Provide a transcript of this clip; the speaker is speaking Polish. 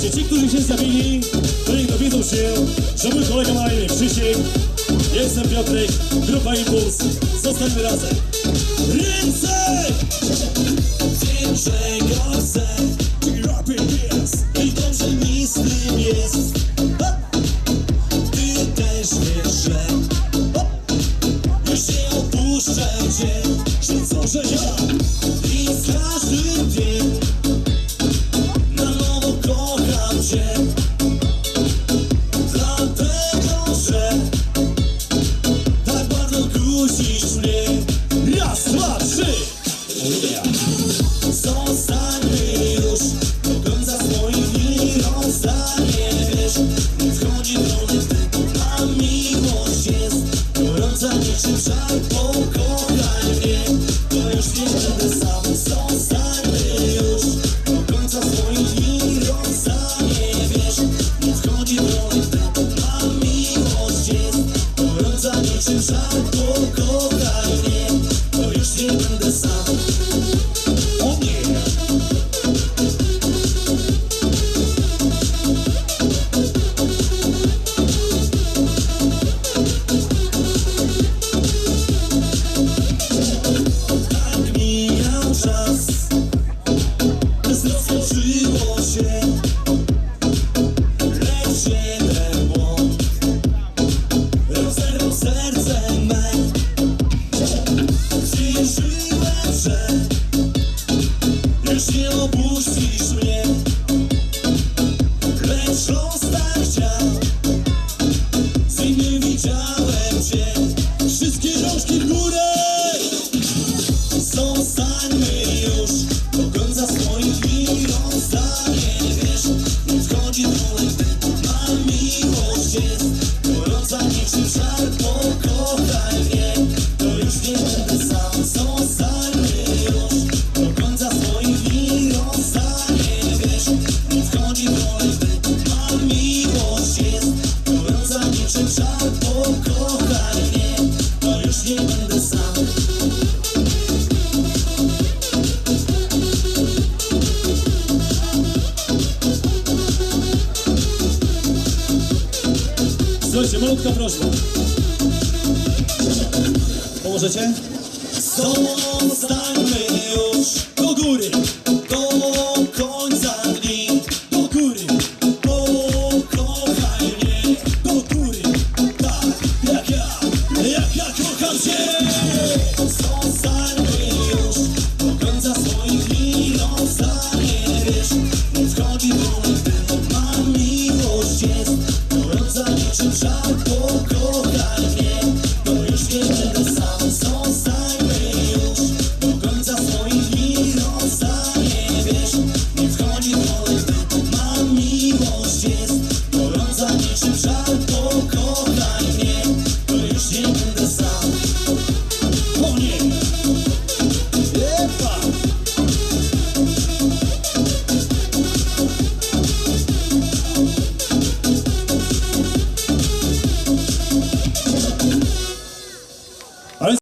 Ci, którzy się zjawili, to niech dowiedzą się, że mój kolega ma imię Krzysiek, jestem Piotrek, grupa Impuls, zostańmy razem. Ręce! Wiem, czego chcę Czyli rapy jest. i dobrze mi z tym jest. Ty też wiesz, że już nie opuszczę cię, że co, że ja i z każdym dniem kusisz mnie. Raz, dwa, trzy! Zostańmy już do końca swoich dni Rozstanie, wiesz, nie wchodzi wolny wtedy A miłość jest. Gorąca niczym żar Pokochaj mnie, to już nie będę sam. Zostańmy już do końca swoich dni Rozstanie, wiesz, nie wchodzi wolny wtedy A miłość jest. Gorąca niczym żar side. Słuchajcie, malutka prośba. Pomożecie? Zostańmy już Do góry! Gorąca